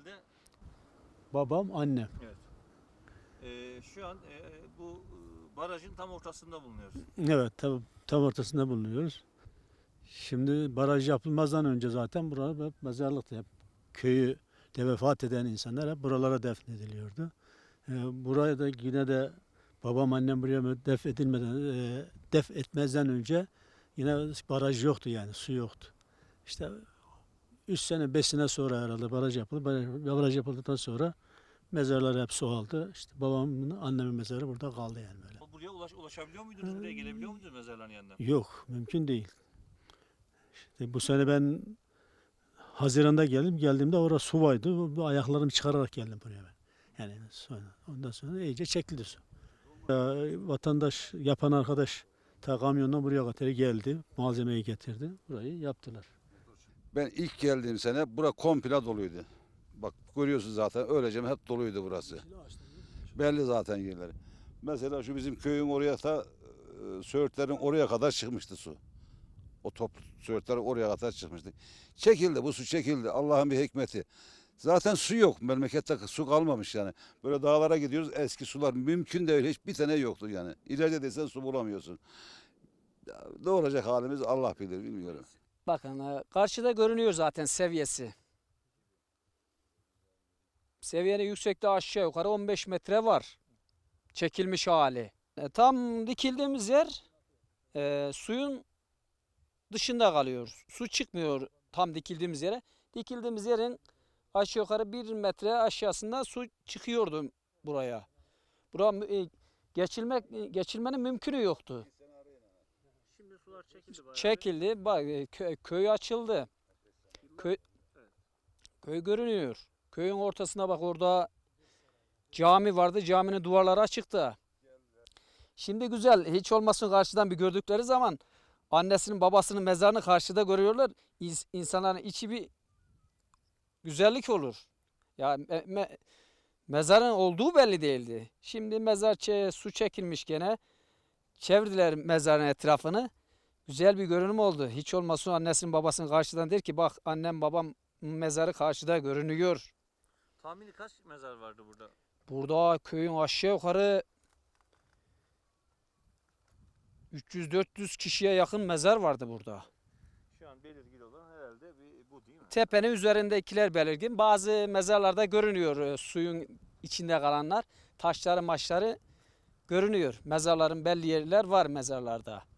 herhalde Babam, annem. evet. E, şu an e, bu e, barajın tam ortasında bulunuyoruz. Evet, tam, tam ortasında bulunuyoruz. Şimdi baraj yapılmazdan önce zaten burada hep mezarlıktı. Hep köyü de vefat eden insanlar hep buralara defnediliyordu. Ee, buraya da yine de babam annem buraya def edilmeden e, def etmezden önce yine baraj yoktu yani su yoktu. İşte 3 sene 5 sene sonra herhalde baraj yapıldı. Baraj, baraj yapıldıktan sonra mezarlar hep su aldı. İşte babamın annemin mezarı burada kaldı yani böyle. Buraya ulaş, ulaşabiliyor muydunuz? Buraya gelebiliyor muydunuz mezarların yanına? Yok, mümkün değil. İşte bu sene ben Haziran'da geldim. Geldiğimde orada su vardı. Ayaklarımı çıkararak geldim buraya ben. Yani sonra, ondan sonra iyice çekildi su. Ya, vatandaş, yapan arkadaş ta kamyonla buraya kadar geldi. Malzemeyi getirdi. Burayı yaptılar. Ben ilk geldiğim sene bura komple doluydu. Bak görüyorsun zaten öylece hep doluydu burası. Belli zaten yerleri. Mesela şu bizim köyün oraya da e, Söğütlerin oraya kadar çıkmıştı su. O top Söğütler oraya kadar çıkmıştı. Çekildi bu su çekildi. Allah'ın bir hikmeti. Zaten su yok. Memlekette su kalmamış yani. Böyle dağlara gidiyoruz eski sular mümkün değil. Hiçbir tane yoktu yani. İleride desen su bulamıyorsun. Ya, Ne olacak halimiz Allah bilir bilmiyorum. Bakın e, karşıda görünüyor zaten seviyesi. Seviyenin yüksekliği aşağı yukarı 15 metre var. Çekilmiş hali. E, tam dikildiğimiz yer e, suyun dışında kalıyor. Su çıkmıyor tam dikildiğimiz yere. Dikildiğimiz yerin aşağı yukarı bir metre aşağısında su çıkıyordu buraya. Bura e, geçilmek geçilmenin mümkünü yoktu. Sular çekildi bayağı. Çekildi. Bak e, köy, köy açıldı. Köy, köy görünüyor. Köyün ortasına bak orada cami vardı. Caminin duvarları açıktı. Şimdi güzel. Hiç olmasın karşıdan bir gördükleri zaman annesinin babasının mezarını karşıda görüyorlar. İns- İnsanların içi bir güzellik olur. Ya me- me- mezarın olduğu belli değildi. Şimdi mezar su çekilmiş gene. Çevirdiler mezarın etrafını. Güzel bir görünüm oldu. Hiç olmazsa annesinin babasının karşıdan der ki bak annem babam mezarı karşıda görünüyor. Tahmini kaç mezar vardı burada? Burada köyün aşağı yukarı 300-400 kişiye yakın mezar vardı burada. Şu an belirgin olan herhalde bir, bu değil mi? Tepenin üzerindekiler belirgin. Bazı mezarlarda görünüyor e, suyun içinde kalanlar. Taşları maçları görünüyor. Mezarların belli yerler var mezarlarda.